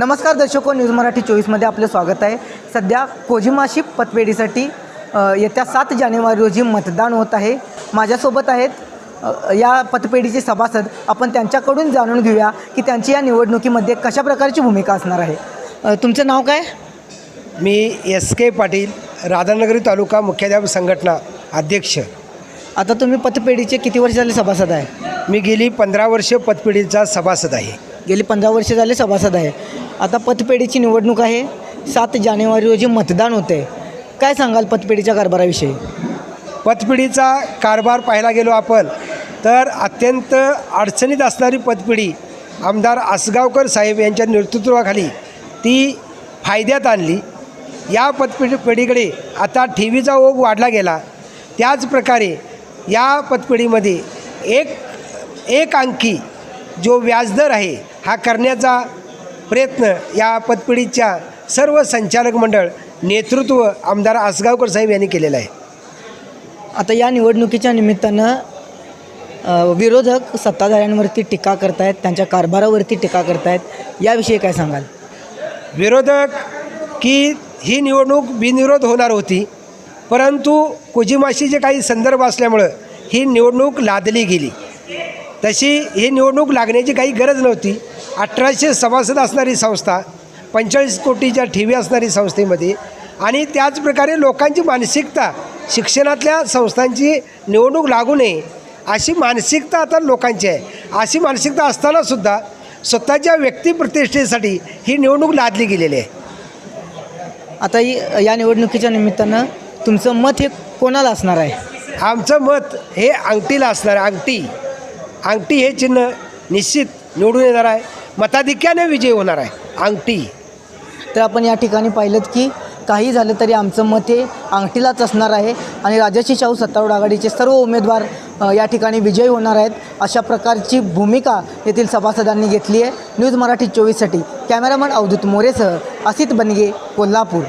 नमस्कार दर्शको न्यूज मराठी चोवीसमध्ये आपलं स्वागत आहे. सध्या कोजिमाशी पतपेढीसाठी येत्या सात जानेवारी रोजी मतदान होत आहे. माझ्यासोबत आहेत या पतपेढीचे सभासद. आपण त्यांच्याकडून जाणून घेऊया की त्यांची या निवडणुकीमध्ये कशा प्रकारची भूमिका असणार आहे. तुमचं नाव काय? मी एस के पाटील राधानगरी तालुका मुख्याध्यापक संघटना अध्यक्ष. आता तुम्ही पतपेढीचे किती वर्ष झाले सभासद आहे? मी गेली पंधरा वर्ष पतपिढीचा सभासद आहे. गेली पंधरा वर्ष झाले सभासद आहे. आता पतपेढीची निवडणूक आहे. सात जानेवारी रोजी मतदान होते. काय सांगाल पतपेढीच्या कारभाराविषयी? पतपिढीचा कारभार पाहायला गेलो आपण तर अत्यंत अडचणीत असणारी पतपिढी आमदार आसगावकर साहेब यांच्या नेतृत्वाखाली ती फायद्यात आणली. या पतपिढी पिढीकडे आता ठेवीचा ओघ वाढला गेला. त्याचप्रकारे या पतपिढीमध्ये एक एक अंकी जो व्याजदर आहे हा करण्याचा प्रयत्न या पतपिढीच्या सर्व संचालक मंडळ नेतृत्व आमदार आसगावकर साहेब यांनी केलेलं आहे. आता या निवडणुकीच्या निमित्तानं विरोधक सत्ताधाऱ्यांवरती टीका करतायत त्यांच्या कारभारावरती टीका करतायत. याविषयी काय सांगाल? विरोधक की ही निवडणूक बिनविरोध होणार होती परंतु कोजिमाशीचे काही संदर्भ असल्यामुळं ही निवडणूक लादली गेली. तशी ही निवडणूक लागण्याची काही गरज नव्हती. अठराशे सभासद असणारी संस्था पंचेचाळीस कोटीच्या ठेवी असणारी संस्थेमध्ये आणि त्याचप्रकारे लोकांची मानसिकता शिक्षणातल्या संस्थांची निवडणूक लागू नये अशी मानसिकता आता लोकांची आहे. अशी मानसिकता असतानासुद्धा स्वतःच्या व्यक्तिप्रतिष्ठेसाठी ही निवडणूक लादली गेलेली आहे. आता ही- या निवडणुकीच्या निमित्तानं तुमचं मत हे कोणाला असणार आहे? आमचं मत हे अंगठीला असणार आहे अंगठी. अंगठी हे चिन्ह निश्चित निवडून येणार आहे. मताधिक्याने विजय होणार आहे. अंगठी. तर आपण या ठिकाणी पाहिलं की काही झालं तरी आमचं मत हे अंगठीलाच असणार आहे आणि राजाशी शाहू सत्तारूढ आघाडीचे सर्व उमेदवार या ठिकाणी विजयी होणार आहेत. अशा प्रकारची भूमिका येथील सभासदांनी घेतली आहे. न्यूज मराठी चोवीससाठी कॅमेरामन अवधूत मोरेसह असित बनगे कोल्हापूर.